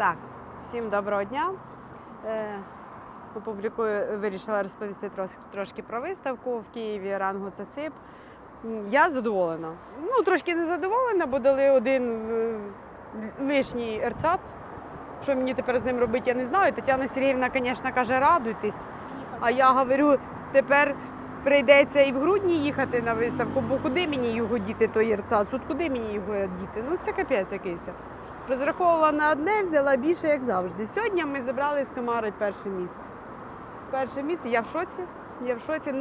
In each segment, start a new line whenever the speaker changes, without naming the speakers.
Так, всім доброго дня. Е, вирішила розповісти трошки, трошки про виставку в Києві рангу ЦАЦИП. М, Я задоволена. Ну, трошки не задоволена, бо дали один е, лишній ерцац. Що мені тепер з ним робити, я не знаю. Тетяна Сергіївна, звісно, каже, радуйтесь. А я говорю, тепер прийдеться і в грудні їхати на виставку, бо куди мені його діти, той ерцац? От куди мені його діти? Ну це капець якийсь. Розраховувала на одне, взяла більше, як завжди. Сьогодні ми забрали з Камари перше місце. Перше місце, я в шоці. Я в шоці,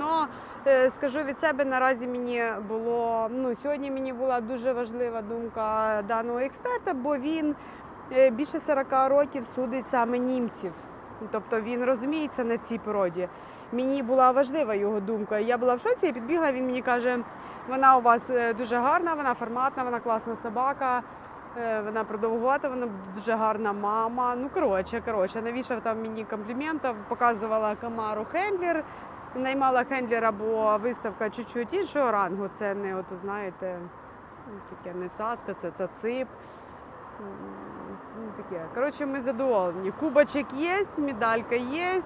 але скажу від себе, наразі мені було, ну, сьогодні мені була дуже важлива думка даного експерта, бо він е, більше 40 років судить саме німців. Тобто він розуміється на цій породі. Мені була важлива його думка. Я була в шоці, я підбігла, він мені каже, вона у вас е, дуже гарна, вона форматна, вона класна собака. Е, Вона продовгувата, вона дуже гарна мама. Ну коротше, коротше, навішав там мені компліментів, показувала Камару Хендлер, наймала Хендлера, бо виставка чуть-чуть іншого рангу. Це не, от, знаєте, ну, таке не цацка, це цацип. Ну, таке. Коротше, ми задоволені. Кубочок є, медалька є.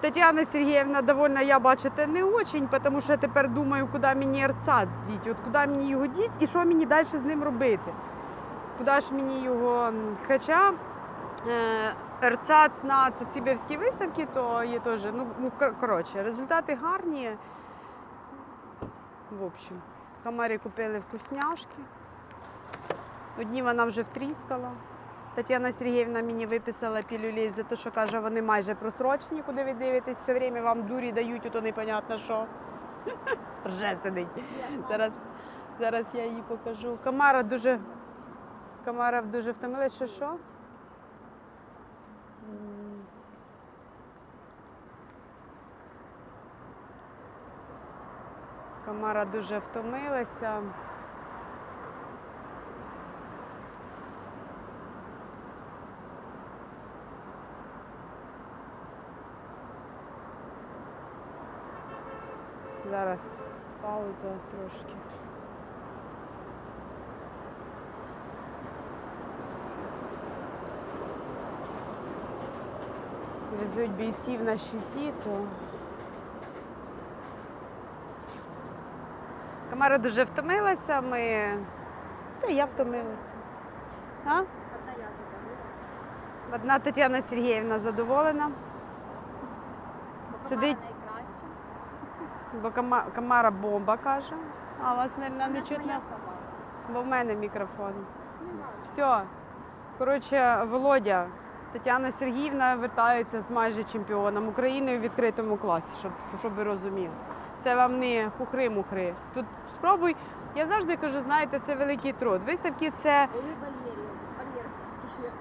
Тетяна Сергіївна довольна, я бачите, не очень, тому що я тепер думаю, куди мені ерцац діть, от куди мені його діть і що мені далі з ним робити. Куди ж мені його. м, Хоча е, на Цацібівській виставці, то є теж, ну, ну коротше, результати гарні. В общем, комарі купили вкусняшки. Одні вона вже втріскала. Тетяна Сергіївна мені виписала пілюлей за те, що каже, вони майже просрочені, куди ви дивитесь, все время вам дурі дають, ото непонятно що. Рже сидить. Зараз, зараз я її покажу. Камара дуже. Камара дуже втомилась, що що? Камара дуже втомилася. Зараз пауза трошки. Везуть бійців на щиті, то. Камара дуже втомилася, ми. Та я втомилася. А?
Одна я задоволена.
Одна Тетяна Сергіївна задоволена,
Бо
Сидить.
найкраща.
бо Кама- Камара бомба каже. А у вас, мабуть, не чутно, бо в мене мікрофон. Все. Коротше, Володя, Тетяна Сергіївна вертається з майже чемпіоном України у відкритому класі, щоб, щоб ви розуміли. Це вам не хухри-мухри. Тут спробуй. Я завжди кажу, знаєте, це великий труд. Виставки це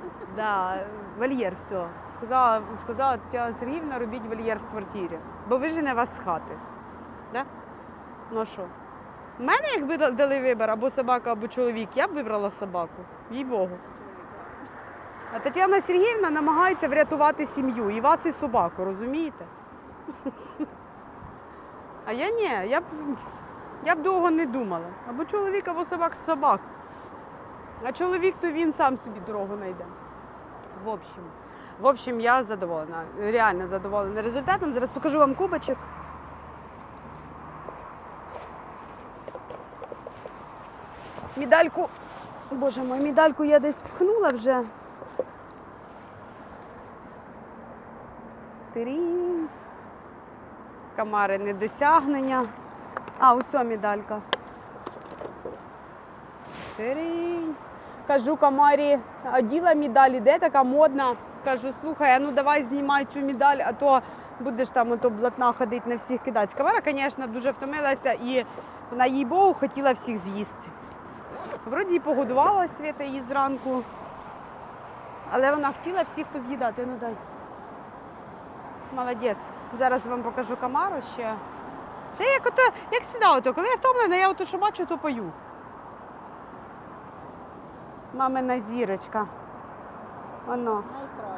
тихе.
да, вольєр, все. Сказала, сказала Тетяна Сергіївна, робіть вольєр в квартирі, бо вижене вас з хати. Да? Ну що? Мене, якби дали вибір або собака, або чоловік, я б вибрала собаку. Їй Богу. Тетяна Сергіївна намагається врятувати сім'ю і вас, і собаку, розумієте? А я ні, я б, я б довго не думала. Або чоловік, або собака собак. А чоловік, то він сам собі дорогу знайде. В общем, в общем, я задоволена, реально задоволена результатом. Зараз покажу вам кубочок. Медальку, боже мой, медальку я десь пхнула вже. Тирінь. Камари недосягнення. А, усе медалька. Тирінь. Кажу камарі, а діла медаль іде така модна. Кажу, слухай, ну давай знімай цю медаль, а то будеш там ото блатна ходити на всіх кидати. Камара, звісно, дуже втомилася і вона, їй Богу, хотіла всіх з'їсти. Вроді і погодувала Свята її зранку, але вона хотіла всіх поз'їдати. Ну дай. Молодець. Зараз вам покажу камару ще. Це як ото, як сюди, ото. коли я втомлена, я ото що бачу, то пою. Мамина зірочка. Воно.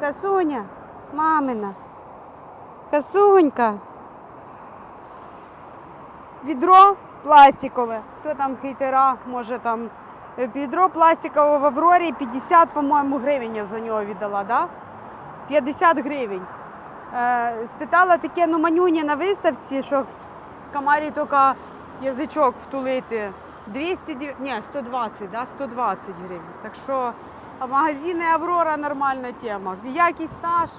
Касуня, мамина. Касунька. Відро пластикове. Хто там хейтера, може там Е, Відро пластикове в Аврорі 50, по-моєму, гривень я за нього віддала, да? 50 гривень. Е, спитала таке, ну манюні на виставці, що комарі тільки язичок втулити. 200, ні, 120, да? 120 гривень. Так що магазини Аврора нормальна тема. Якість ж.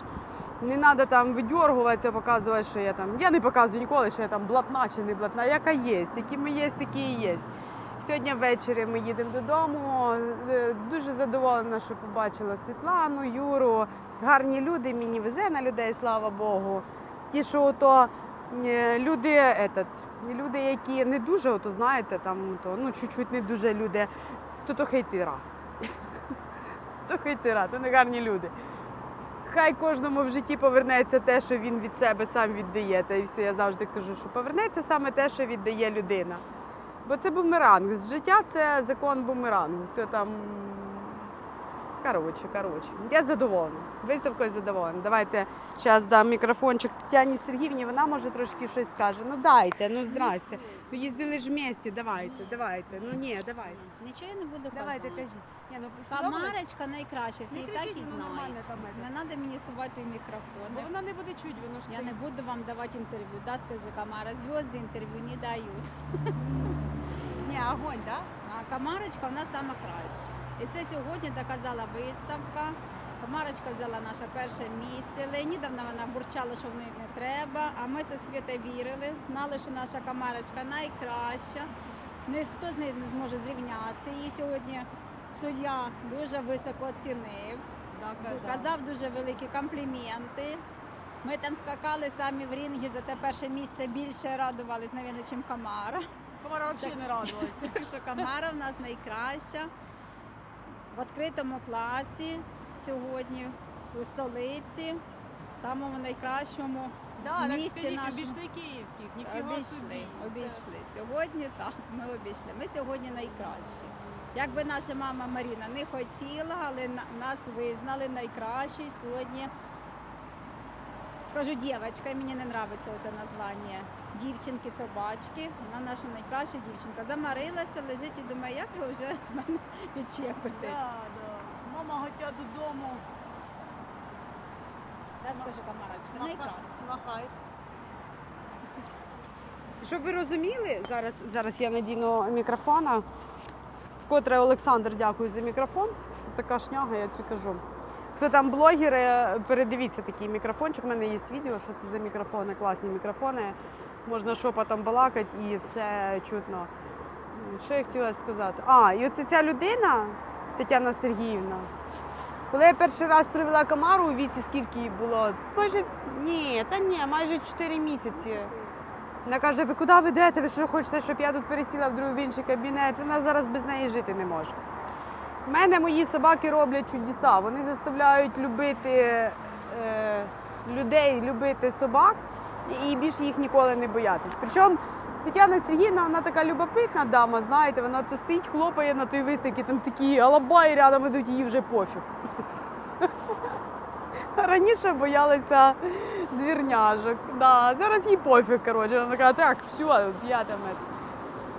Не треба там видергуватися, показувати, що я там. Я не показую ніколи, що я там блатна чи не блатна. Яка є, які ми є, такі і є. Сьогодні ввечері ми їдемо додому. Е, Дуже задоволена, що побачила Світлану, Юру. Гарні люди, мені везе на людей, слава Богу. Ті, що ото е, люди, этот, люди, які не дуже, ото знаєте, там то, ну чуть-чуть не дуже люди, то то хейтира. То хейтира, то не гарні люди. Хай кожному в житті повернеться те, що він від себе сам віддає. Та і все, я завжди кажу, що повернеться саме те, що віддає людина. Бо це бумеранг. З життя це закон бумерангу. Хто там. Коротше, коротше. Я задоволена. Виставкою задоволена. Давайте зараз дам мікрофончик Тетяні Сергіївні, вона може трошки щось скаже. Ну дайте, ну здрасте. Ну їздили ж в місті, давайте, давайте. Ну ні, давайте.
Нічого я не буду
Давайте кажіть. Ні, ну, сподобалось?
Камарочка найкраща, всі
Не
і так і
воно
знають.
нормально там.
Не треба мені сувати в мікрофон.
Бо вона не буде чуть, воно ж
Я не
стоїть.
буду вам давати інтерв'ю. Да, скажи, Камара, зв'язки інтерв'ю не дають.
Ні, огонь, так?
А Камарочка в нас сама краща. І це сьогодні доказала виставка. Камарочка взяла наше перше місце. Леонідовна вона бурчала, що в неї не треба. А ми це світа вірили, знали, що наша камарочка найкраща. Ніхто з нею не зможе зрівнятися. Її сьогодні суддя дуже високо оцінив. Казав дуже великі компліменти. Ми там скакали самі в рінгі за те перше місце більше радувались, навіть, чим Камара.
Комара взагалі не радувалася.
Так що Камара в нас найкраща. В відкритому класі сьогодні у столиці, в самому найкращому
Да, так скажіть,
нашому.
обійшли київських, ніфіга
Обійшли,
собі.
обійшли. Сьогодні так, ми обійшли. Ми сьогодні найкращі. Якби наша мама Маріна не хотіла, але нас визнали найкращі сьогодні. Скажу дівчинка, мені не подобається це названня. Дівчинки, собачки. Вона наша найкраща дівчинка. Замарилася, лежить і думає, як ви вже від мене відчепитесь.
Да, да. Мама хотя додому.
Я скажу, Камарочка, найкраща.
Махай. Щоб ви розуміли, зараз, зараз я надіну мікрофона. Вкотре Олександр, дякую за мікрофон. Така шняга, я тобі кажу. Хто там блогери, передивіться такий мікрофончик. У мене є відео, що це за мікрофони, класні мікрофони. Можна шепотом балакати і все чутно. Що я хотіла сказати? А, і оце ця людина, Тетяна Сергіївна. Коли я перший раз привела Камару у віці, скільки їй було? Майже ні, та ні, майже 4 місяці. Вона каже, ви куди ви йдете? Ви що хочете, щоб я тут пересіла в інший кабінет? Вона зараз без неї жити не може. У мене мої собаки роблять чудеса. Вони заставляють любити е, людей, любити собак і більше їх ніколи не боятись. Причому Тетяна Сергійовна, вона така любопитна дама, знаєте, вона то стоїть, хлопає на той виставці, там такі алабаї рядом ідуть, їй вже пофіг. Раніше боялися двірняжок. Да, зараз їй пофіг, коротше. Вона така, так, все, я там.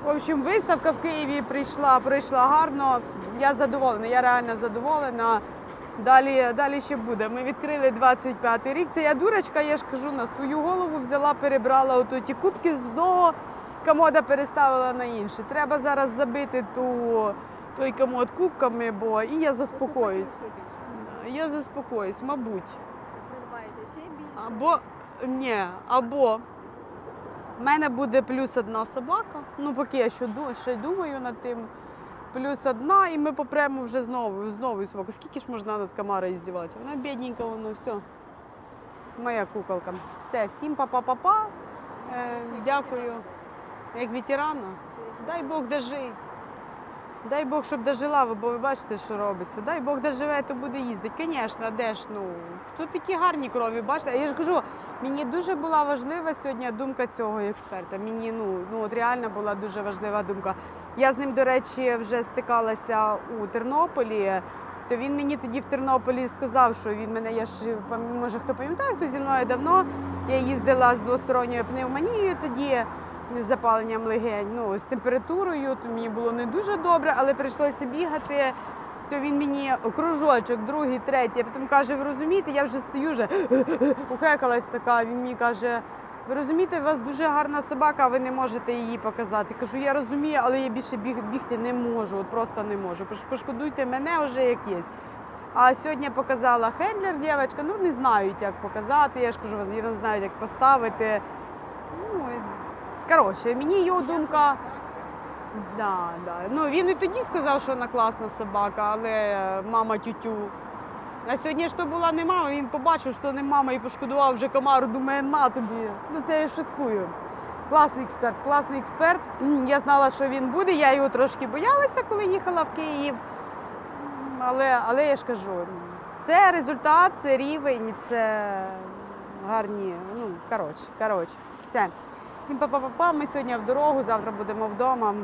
Это». В общем, виставка в Києві прийшла, пройшла гарно. Я задоволена, я реально задоволена. Далі, далі ще буде. Ми відкрили 25-й рік. Це я дурочка, я ж кажу, на свою голову взяла, перебрала ото ті кубки з одного комода переставила на інший. Треба зараз забити ту, той комод кубками, бо і я заспокоюсь. Я заспокоюсь, мабуть.
Ще більше.
Або ні, або в мене буде плюс одна собака. Ну, поки я ще, ду- ще думаю над тим. Плюс одна, і ми попремо вже знову з новою собакою. Скільки ж можна над Камарою здіватися? Вона бідненька, воно все. Моя куколка. Все, всім па-па-па-па. Е, дякую. Як ветерана. Дай Бог дожить. Дай Бог, щоб дожила, бо ви бачите, що робиться. Дай Бог доживе, то буде їздити. Звісно, де ж, ну, тут такі гарні крові, бачите. Я ж кажу, мені дуже була важлива сьогодні думка цього експерта. Мені ну, ну от реально була дуже важлива думка. Я з ним, до речі, вже стикалася у Тернополі. То він мені тоді в Тернополі сказав, що він мене, я ж може хто пам'ятає, хто зі мною давно. Я їздила з двосторонньою пневмонією тоді. З запаленням легень, ну, з температурою, то мені було не дуже добре, але прийшлося бігати. То він мені кружочок, другий, третій, а потім каже: ви розумієте, я вже стою, вже ухекалась така. Він мені каже: ви розумієте, у вас дуже гарна собака, ви не можете її показати. Кажу, я розумію, але я більше біг, бігти не можу, от просто не можу. Пошкодуйте мене вже як є. А сьогодні показала хендлер дівчинка, ну не знають, як показати. Я ж кажу, вони знають, як поставити. Коротше, мені його думка. Да, да. Ну, він і тоді сказав, що вона класна собака, але е, мама тютю. А сьогодні ж то була не мама, він побачив, що не мама і пошкодував вже комару, думає, на тобі. Ну це я шуткую. Класний експерт, класний експерт. Я знала, що він буде. Я його трошки боялася, коли їхала в Київ. Але, але я ж кажу, це результат, це рівень, це гарні. Ну, коротше, коротше. Все. Всім па-па-па-па. Ми сьогодні в дорогу, завтра будемо вдома.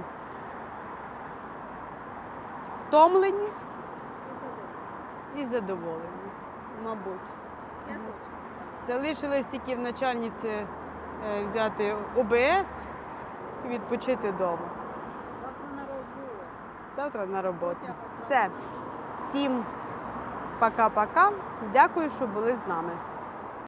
Втомлені і задоволені, мабуть. Залишилось тільки в начальниці е, взяти ОБС і відпочити вдома.
Завтра на роботу.
Завтра на роботу. Все. Всім пока-пока. Дякую, що були з нами.